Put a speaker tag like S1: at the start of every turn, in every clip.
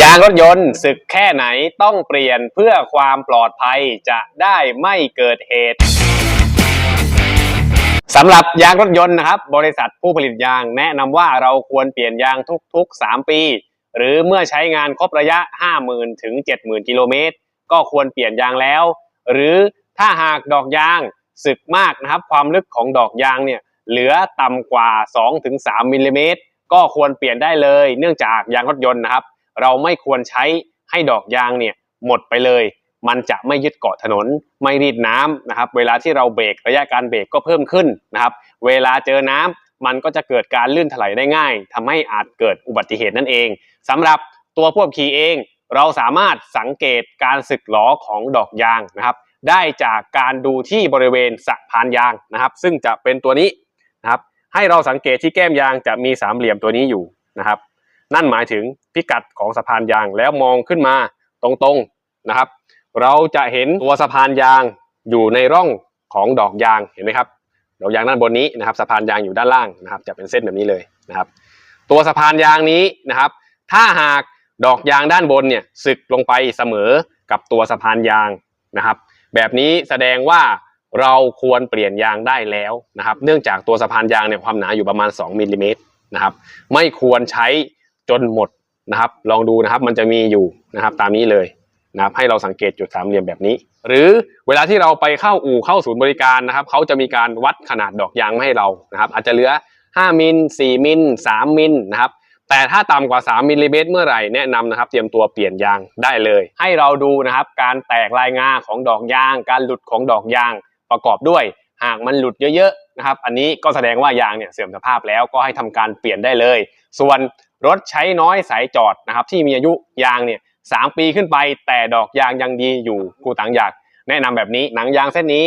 S1: ยางรถยนต์สึกแค่ไหนต้องเปลี่ยนเพื่อความปลอดภัยจะได้ไม่เกิดเหตุสำหรับยางรถยนต์นะครับ บริษัทผู้ผลิตยางแนะนำว่าเราควรเปลี่ยนยางทุก ๆ 3 ปี หรือเมื่อใช้งานครบระยะ 50,000 ถึง 70,000 กิโลเมตร ก็ควรเปลี่ยนยางแล้ว หรือถ้าหากดอกยางสึกมากนะครับ ความลึกของดอกยางเนี่ยเหลือต่ำกว่า 2-3มิลลิเมตรก็ควรเปลี่ยนได้เลย เนื่องจากยางรถยนต์นะครับ เราไม่ควรใช้ให้ดอกยางเนี่ยหมดไปเลย มันจะไม่ยึดเกาะถนน ไม่รีดน้ำนะครับ เวลาที่เราเบรกระยะการเบรกก็เพิ่มขึ้นนะครับ เวลาเจอน้ำมันก็จะเกิดการลื่นถลายได้ง่ายทำให้อาจเกิดอุบัติเหตุนั่นเองสำหรับตัวผู้ขับขี่เอง เราสามารถสังเกตการสึกหลอของดอกยางนะครับ ได้จากการดูที่บริเวณสะพานยางนะครับ ซึ่งจะเป็นตัวนี้นะครับ ให้เราสังเกตที่แก้มยางจะมีสามเหลี่ยมตัวนี้อยู่นะครับ นั่นหมายถึงพิกัดของสะพานยางแล้วมองขึ้นมาตรงๆนะครับ เราจะเห็นตัวสะพานยางอยู่ในร่องของดอกยางเห็นไหมครับดอกยางด้านบนนี้นะครับสะพานยางอยู่ด้านล่างนะครับ จะเป็นเส้นแบบนี้เลยนะครับ ตัวสะพานยางนี้นะครับ ถ้าหากดอกยางด้านบนเนี่ยสึกลงไปเสมอกับตัวสะพานยางนะครับ แบบนี้แสดงว่าเราควรเปลี่ยนยางได้แล้วนะครับ เนื่องจากตัวสะพานยางเนี่ยความหนาอยู่ประมาณ 2มิลลิเมตรนะครับ ไม่ควรใช้ จนหมดนะครับ ลองดูนะครับมันจะมีอยู่นะครับตามนี้เลยนะครับให้เราสังเกตจุดสามเหลี่ยมแบบนี้ หรือเวลาที่เราไปเข้าอู่เข้าศูนย์บริการนะครับเขาจะมีการวัดขนาดดอกยางให้เรานะครับ อาจจะเหลือ 5มิล4มิล3มิลนะครับแต่ถ้าต่ำกว่า 3มิลลิเมตรเมื่อไหร่แนะนำนะครับ เตรียมตัวเปลี่ยนยางได้เลย ให้เราดูนะครับ การแตกลายงาของดอกยาง การหลุดของดอกยางประกอบด้วย หากมันหลุดเยอะๆนะครับ อันนี้ก็แสดงว่ายางเนี่ยเสื่อมสภาพแล้วก็ให้ทำการเปลี่ยนได้เลย ส่วนรถใช้น้อยสายจอดนะครับ ที่มีอายุยางเนี่ยสามปีขึ้นไป แต่ดอกยางยังดีอยู่กูต่างอยากแนะนำแบบนี้หนังยางเส้นนี้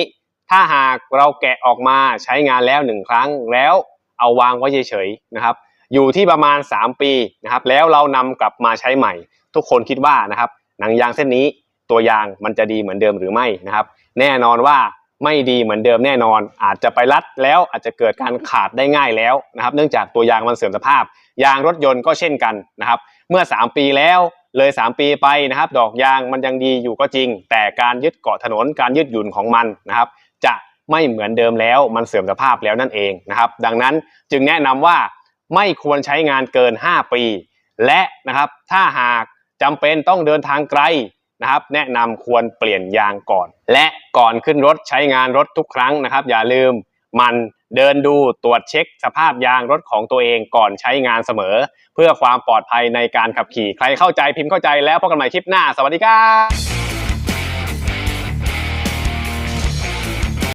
S1: ถ้าหากเราแกะออกมาใช้งานแล้วหนึ่งครั้งแล้วเอาวางไว้เฉยๆนะครับ อยู่ที่ประมาณ 3 ปีนะครับ แล้วเรานำกลับมาใช้ใหม่ ทุกคนคิดว่านะครับ หนังยางเส้นนี้ตัวยางมันจะดีเหมือนเดิมหรือไม่นะครับ แน่นอนว่า ไม่ดีเหมือนเดิมแน่นอน อาจจะไปรัดแล้วอาจจะเกิดการขาดได้ง่ายแล้วนะครับ เนื่องจากตัวยางมันเสื่อมสภาพ ยางรถยนต์ก็เช่นกันนะครับ เมื่อ 3 ปีแล้วเลย 3 ปีไปนะครับ ดอกยางมันยังดีอยู่ก็จริง แต่การยึดเกาะถนนการยืดหยุ่นของมันนะครับ จะไม่เหมือนเดิมแล้วมันเสื่อมสภาพแล้วนั่นเองนะครับ ดังนั้นจึงแนะนำว่าไม่ควรใช้งานเกิน 5 ปี และนะครับถ้าหากจำเป็นต้องเดินทางไกล นะครับ แนะนำควรเปลี่ยนยางก่อน และก่อนขึ้นรถใช้งานรถทุกครั้งนะครับ อย่าลืมมันเดินดูตรวจเช็คสภาพยางรถของตัวเองก่อนใช้งานเสมอ เพื่อความปลอดภัยในการขับขี่ใครเข้าใจพิมพ์เข้าใจแล้วพบกันใหม่คลิปหน้า สวัสดีครับ